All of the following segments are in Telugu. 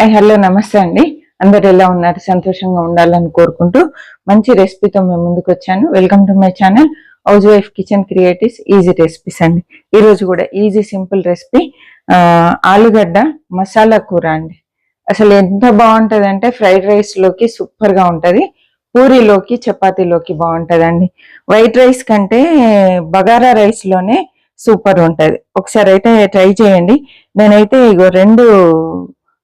హాయ్ హలో నమస్తే అండి. అందరు ఎలా ఉన్నారు? సంతోషంగా ఉండాలని కోరుకుంటూ మంచి రెసిపీతో మేము ముందుకు వచ్చాను. Welcome to my channel housewife kitchen creatives easy recipes అండి ఈరోజు కూడా ఈజీ సింపుల్ రెసిపీ ఆలుగడ్డ మసాలా కూర అండి. అసలు ఎంత బాగుంటుందంటే అంటే ఫ్రైడ్ రైస్లోకి సూపర్గా ఉంటుంది. పూరీలోకి చపాతీలోకి బాగుంటుందండి. వైట్ రైస్ కంటే బగారా రైస్లోనే సూపర్ ఉంటుంది. ఒకసారి అయితే ట్రై చేయండి. నేనైతే ఇగో రెండు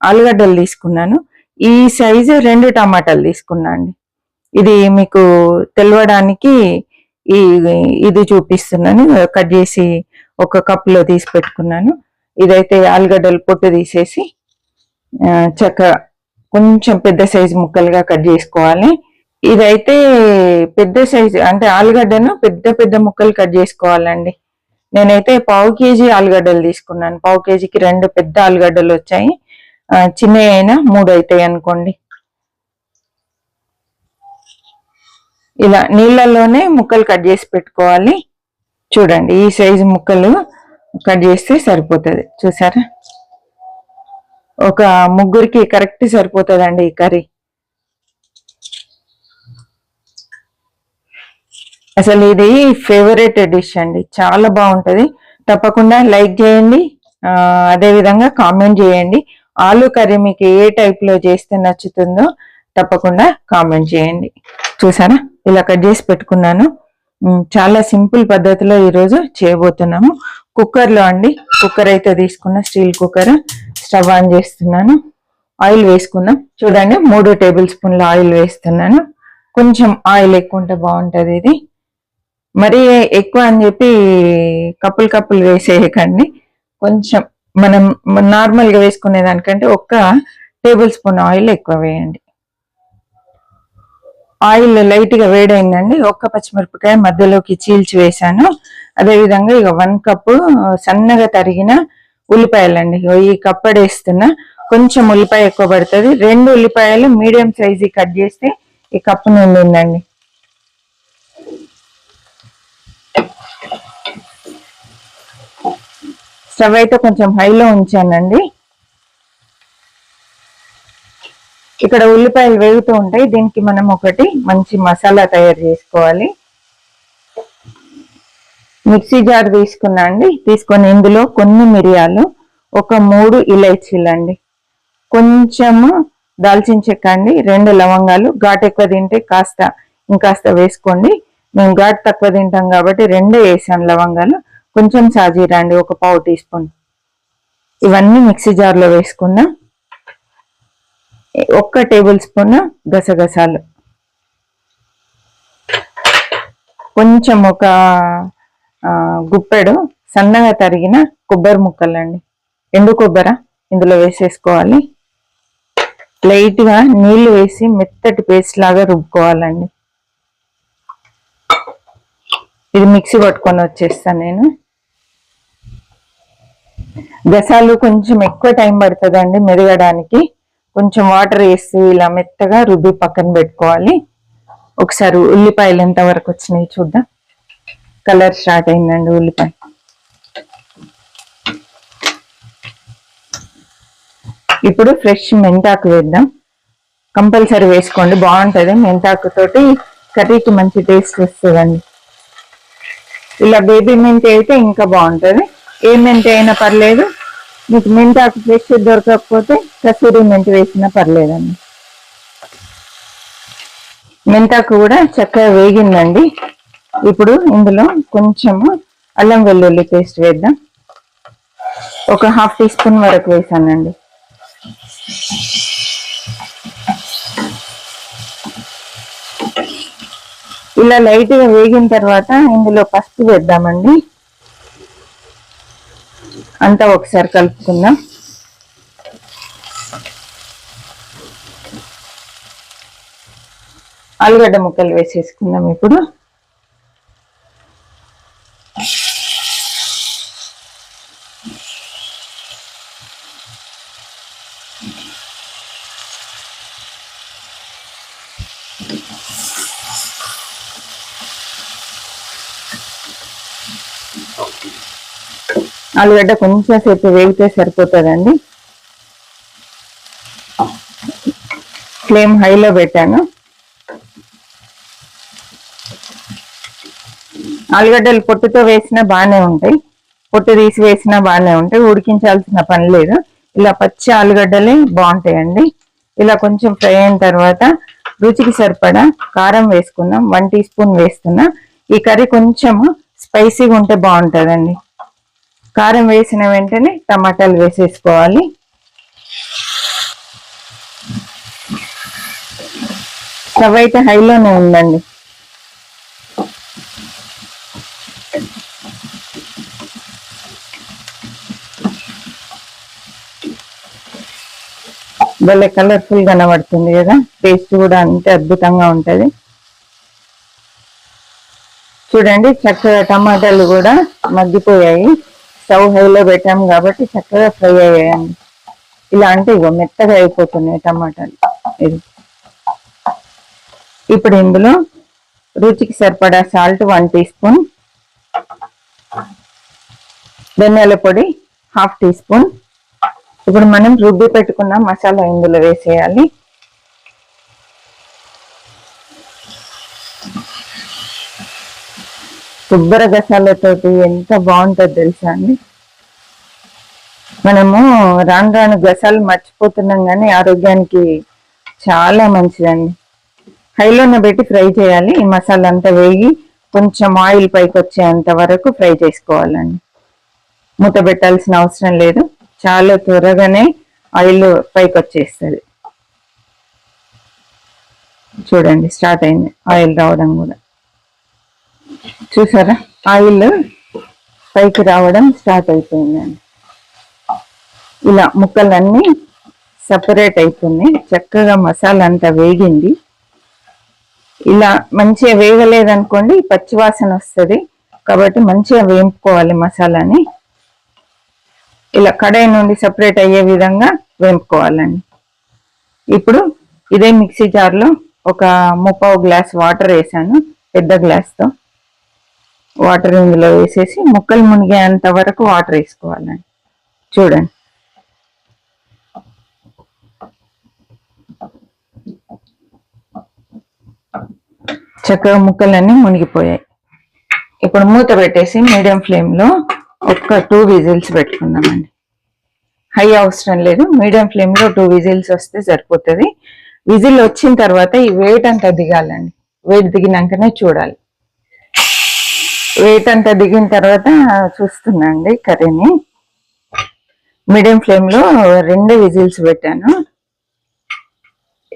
ఆలుగడ్డలు తీసుకున్నాను. ఈ సైజు రెండు టమాటాలు తీసుకున్నా అండి. ఇది మీకు తెలవడానికి ఈ ఇది చూపిస్తున్నాను. కట్ చేసి ఒక కప్పులో తీసి పెట్టుకున్నాను. ఇదైతే ఆలుగడ్డలు పొట్టు తీసేసి చక్క కొంచెం పెద్ద సైజు ముక్కలుగా కట్ చేసుకోవాలి. ఇదైతే పెద్ద సైజు అంటే ఆలుగడ్డను పెద్ద పెద్ద ముక్కలు కట్ చేసుకోవాలండి. నేనైతే పావు కేజీ ఆలుగడ్డలు తీసుకున్నాను. పావు కేజీకి రెండు పెద్ద ఆలుగడ్డలు వచ్చాయి. చిన్నవి అయినా మూడు అవుతాయి అనుకోండి. ఇలా నీళ్ళలోనే ముక్కలు కట్ చేసి పెట్టుకోవాలి. చూడండి ఈ సైజు ముక్కలు కట్ చేస్తే సరిపోతుంది. చూసారా? ఒక ముగ్గురికి కరెక్ట్ సరిపోతుందండి ఈ కర్రీ. అసలు ఇది ఫేవరెట్ డిష్ అండి. చాలా బాగుంటుంది. తప్పకుండా లైక్ చేయండి. అదేవిధంగా కామెంట్ చేయండి. ఆలు కర్రీ మీకు ఏ టైప్లో చేస్తే నచ్చుతుందో తప్పకుండా కామెంట్ చేయండి. చూసారా? ఇలా కట్ చేసి పెట్టుకున్నాను. చాలా సింపుల్ పద్ధతిలో ఈరోజు చేయబోతున్నాము. కుక్కర్లో అండి కుక్కర్ అయితే తీసుకున్న స్టీల్ కుక్కర్. స్టవ్ ఆన్ చేస్తున్నాను. ఆయిల్ వేసుకుందాం. చూడండి మూడు టేబుల్ స్పూన్ల ఆయిల్ వేస్తున్నాను. కొంచెం ఆయిల్ ఎక్కువ ఉంటే బాగుంటుంది ఇది. మరీ ఎక్కువ అని చెప్పి కప్పులు కప్పులు వేసేయకండి. కొంచెం మనం నార్మల్గా వేసుకునే దానికంటే ఒక్క టేబుల్ స్పూన్ ఆయిల్ ఎక్కువ వేయండి. ఆయిల్ లైట్గా వేడైందండి. ఒక్క పచ్చిమిరపకాయ మధ్యలోకి చీల్చి వేసాను అదే విధంగా ఇక వన్ కప్పు సన్నగా తరిగిన ఉల్లిపాయలండి. ఇగో ఈ కప్పడేస్తున్నా కొంచెం ఉల్లిపాయ ఎక్కువ పడుతుంది. రెండు ఉల్లిపాయలు మీడియం సైజు కట్ చేస్తే ఈ కప్పు నిండిందండి. స్టవ్ అయితే కొంచెం హైలో ఉంచానండి. ఇక్కడ ఉల్లిపాయలు వేగుతూ ఉంటాయి. దీనికి మనం ఒకటి మంచి మసాలా తయారు చేసుకోవాలి. మిక్సీ జార్ తీసుకున్నా అండి. తీసుకొని ఇందులో కొన్ని మిరియాలు ఒక మూడు ఇలైచీలు అండి. కొంచెము దాల్చిన చెక్క అండి. రెండు లవంగాలు. ఘాట్ ఎక్కువ తింటే కాస్త ఇంకాస్త వేసుకోండి. మేము ఘాట్ తక్కువ తింటాం కాబట్టి రెండే వేసాను లవంగాలు. కొంచెం సాజీరా అండి ఒక పావు టీ స్పూన్. ఇవన్నీ మిక్సీ జార్లో వేసుకుందాం ఒక్క టేబుల్ స్పూన్ గసగసాలు. కొంచెం ఒక గుప్పెడు సన్నగా తరిగిన కొబ్బరి ముక్కలండి. ఎండు కొబ్బర ఇందులో వేసేసుకోవాలి. లైట్గా నీళ్ళు వేసి మెత్తటి పేస్ట్ లాగా రుబ్బుకోవాలండి. ఇది మిక్సీ పట్టుకొని వచ్చేస్తాను నేను. గసాలు కొంచెం ఎక్కువ టైం పడుతుందండి మెదగడానికి కొంచెం వాటర్ వేసి ఇలా మెత్తగా రుబ్బి పక్కన పెట్టుకోవాలి. ఒకసారి ఉల్లిపాయలు ఎంత వరకు వచ్చినాయి చూద్దాం. కలర్ స్టార్ట్ అయిందండి ఉల్లిపాయ. ఇప్పుడు ఫ్రెష్ మెంతాకు వేద్దాం. కంపల్సరీ వేసుకోండి బాగుంటుంది. మెంతాకు తోటి కర్రీకి మంచి టేస్ట్ వస్తుందండి. ఇలా బేబీ మెంతి అయితే ఇంకా బాగుంటుంది. ఏ మెంతి అయినా పర్లేదు. మీకు మెంతాకు ఫ్రెష్ దొరకకపోతే కసూరి మెంతి వేసినా పర్లేదండి. మెంతాకు కూడా చక్కగా వేగిందండి. ఇప్పుడు ఇందులో కొంచెము అల్లం వెల్లుల్లి పేస్ట్ వేద్దాం. ఒక హాఫ్ టీ స్పూన్ వరకు వేసానండి. ఇలా లైట్గా వేగిన తర్వాత ఇందులో పసుపు వేద్దామండి. అంతా ఒకసారి కలుపుకుందాం. ఆలుగడ్డ ముక్కలు వేసేసుకుందాం ఇప్పుడు. ఆలుగడ్డ కొంచెం సేపు వేగితే సరిపోతుందండి. ఫ్లేమ్ హైలో పెట్టాను. ఆలుగడ్డలు పొట్టుతో వేసినా బాగానే ఉంటాయి. పొట్టు తీసి వేసినా బాగానే ఉంటాయి. ఉడికించాల్సిన పని లేదు. ఇలా పచ్చి ఆలుగడ్డలే బాగుంటాయండి. ఇలా కొంచెం ఫ్రై అయిన తర్వాత రుచికి సరిపడా కారం వేసుకుందాం వన్ టీ స్పూన్ వేస్తున్నా. ఈ కర్రీ కొంచెం స్పైసీగా ఉంటే బాగుంటుందండి. కారం వేసిన వెంటనే టమాటాలు వేసేసుకోవాలి. స్టవ్ అయితే హైలోనే ఉందండి. భలే కలర్ఫుల్ కనబడుతుంది కదా? టేస్ట్ కూడా అంతే అద్భుతంగా ఉంటుంది. చూడండి చక్కగా టమాటాలు కూడా మగ్గిపోయాయి. స్టవ్ హైలో పెట్టాము కాబట్టి చక్కగా ఫ్రై అయ్యాయండి. ఇలా అంటే ఇగో మెత్తగా అయిపోతున్నాయి టమాటాలు. ఇది. ఇప్పుడు ఇందులో రుచికి సరిపడా సాల్ట్ వన్ టీ స్పూన్ ధనియాల పొడి హాఫ్ టీ స్పూన్. ఇప్పుడు మనం రుబ్బి పెట్టుకున్న మసాలా ఇందులో వేసేయాలి. శుభ్ర గసాలతోటి ఎంత బాగుంటుంది తెలుసా అండి? మనము రాను రాను గసాలు మర్చిపోతున్నాం కానీ ఆరోగ్యానికి చాలా మంచిదండి. హైలోనే పెట్టి ఫ్రై చేయాలి. ఈ మసాలా అంతా వేగి కొంచెం ఆయిల్ పైకి వచ్చేంత వరకు ఫ్రై చేసుకోవాలండి. మూత పెట్టాల్సిన అవసరం లేదు. చాలా త్వరగానే ఆయిల్ పైకి వచ్చేస్తుంది. చూడండి స్టార్ట్ అయింది. ఆయిల్ రావడం కూడా. చూసారా? ఆయిల్ పైకి రావడం స్టార్ట్ అయిపోయిందండి ఇలా ముక్కలన్నీ సపరేట్ అయిపోయినాయి చక్కగా మసాలా అంతా వేగింది. ఇలా మంచిగా వేగలేదనుకోండి పచ్చివాసన వస్తుంది. కాబట్టి మంచిగా వేంపుకోవాలి మసాలాని. ఇలా కడాయి నుండి సపరేట్ అయ్యే విధంగా వేంపుకోవాలండి. ఇప్పుడు ఇదే మిక్సీ జార్లో ఒక ముప్పావు గ్లాస్ వాటర్ వేసాను పెద్ద గ్లాస్తో. వాటర్ ఇందులో వేసేసి ముక్కలు మునిగేంత వరకు వాటర్ వేసుకోవాలండి చూడండి. చక్కగా ముక్కలన్నీ మునిగిపోయాయి. ఇప్పుడు మూత పెట్టేసి మీడియం ఫ్లేమ్లో ఒక్క టూ విజిల్స్ పెట్టుకుందామండి. హై అవసరం లేదు. మీడియం ఫ్లేమ్లో టూ విజిల్స్ వస్తే సరిపోతుంది. విజిల్ వచ్చిన తర్వాత ఈ వెయిట్ అంతా దిగాలండి. వెయిట్ దిగినాకనే చూడాలి. వెయిట్ అంతా దిగిన తర్వాత చూస్తున్నా అండి కర్రీని. మీడియం ఫ్లేమ్లో రెండు విజిల్స్ పెట్టాను.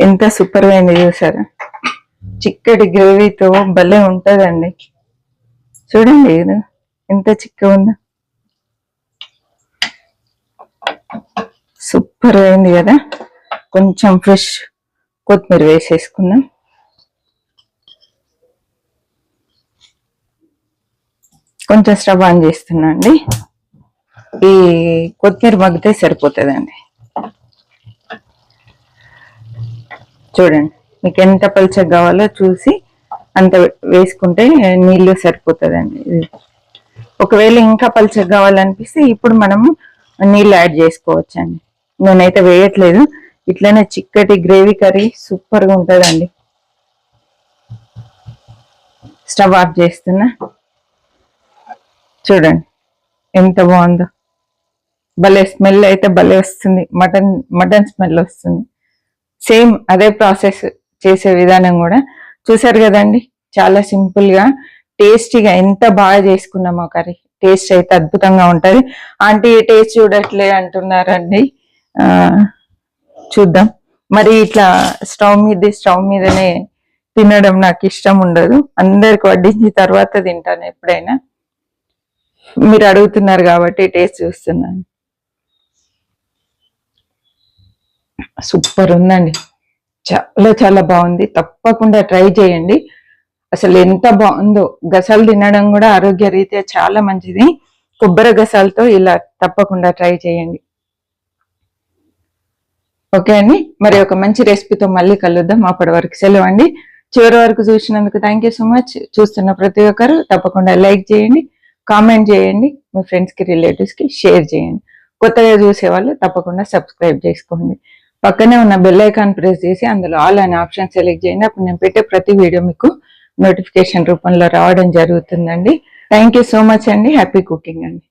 ఎంత సూపర్ అయింది చూసారా? చిక్కటి గ్రేవీతో భలే ఉంటుందండి. చూడండి ఎంత చిక్కగా ఉందో. సూపర్ అయింది కదా? కొంచెం ఫ్రెష్ కొత్తిమీర వేసేసుకుందాం. కొంచెం స్టవ్ ఆన్ చేస్తున్నా అండి ఈ కొత్తిమీర మగ్గితే సరిపోతుందండి. చూడండి మీకు ఎంత పలుచగా కావాలో చూసి అంత వేసుకుంటే నీళ్ళు సరిపోతుందండి. ఒకవేళ ఇంకా పలుచగా కావాలనిపిస్తే ఇప్పుడు మనము నీళ్ళు యాడ్ చేసుకోవచ్చండి. నేనైతే వేయట్లేదు. ఇట్లనే చిక్కటి గ్రేవీ కర్రీ సూపర్గా ఉంటుందండి. స్టవ్ ఆఫ్ చేస్తున్నా. చూడండి ఎంత బాగుందో. భలే స్మెల్ అయితే భలే వస్తుంది. మటన్ మటన్ స్మెల్ వస్తుంది. సేమ్ అదే ప్రాసెస్ చేసే విధానం కూడా. చూసారు కదండి చాలా సింపుల్గా టేస్టీగా ఎంత బాగా చేసుకున్నామో కర్రీ. టేస్ట్ అయితే అద్భుతంగా ఉంటుంది. ఆంటీ టేస్ట్ చూడట్లే అంటున్నారండి. చూద్దాం. మరి ఇట్లా స్టవ్ మీద స్టవ్ మీదనే తినడం నాకు ఇష్టం ఉండదు. అందరికి వడ్డించిన తర్వాత తింటాను ఎప్పుడైనా. మీరు అడుగుతున్నారు కాబట్టి టేస్ట్ చూస్తున్నాను. సూపర్ ఉందండి. చాలా చాలా బాగుంది. తప్పకుండా ట్రై చేయండి. అసలు ఎంత బాగుందో. గసాలు తినడం కూడా ఆరోగ్య రీత్యా చాలా మంచిది. కొబ్బరి గసాలతో ఇలా తప్పకుండా ట్రై చేయండి. ఓకే అండి. మరి ఒక మంచి రెసిపీతో మళ్ళీ కలుద్దాం. అప్పటి వరకు సెలవు అండి. చివరి వరకు చూసినందుకు థ్యాంక్ యూ సో మచ్. చూస్తున్న ప్రతి ఒక్కరు తప్పకుండా లైక్ చేయండి. కామెంట్ చేయండి మీ ఫ్రెండ్స్కి రిలేటివ్స్కి షేర్ చేయండి. కొత్తగా చూసేవాళ్ళు తప్పకుండా సబ్స్క్రైబ్ చేసుకోండి. పక్కనే ఉన్న బెల్ ఐకాన్ ప్రెస్ చేసి అందులో ఆల్ అనే ఆప్షన్ సెలెక్ట్ చేయండి. అప్పుడు నేను పెట్టే ప్రతి వీడియో మీకు నోటిఫికేషన్ రూపంలో రావడం జరుగుతుందండి. థ్యాంక్ యూ సో మచ్ అండి. హ్యాపీ కుకింగ్ అండి.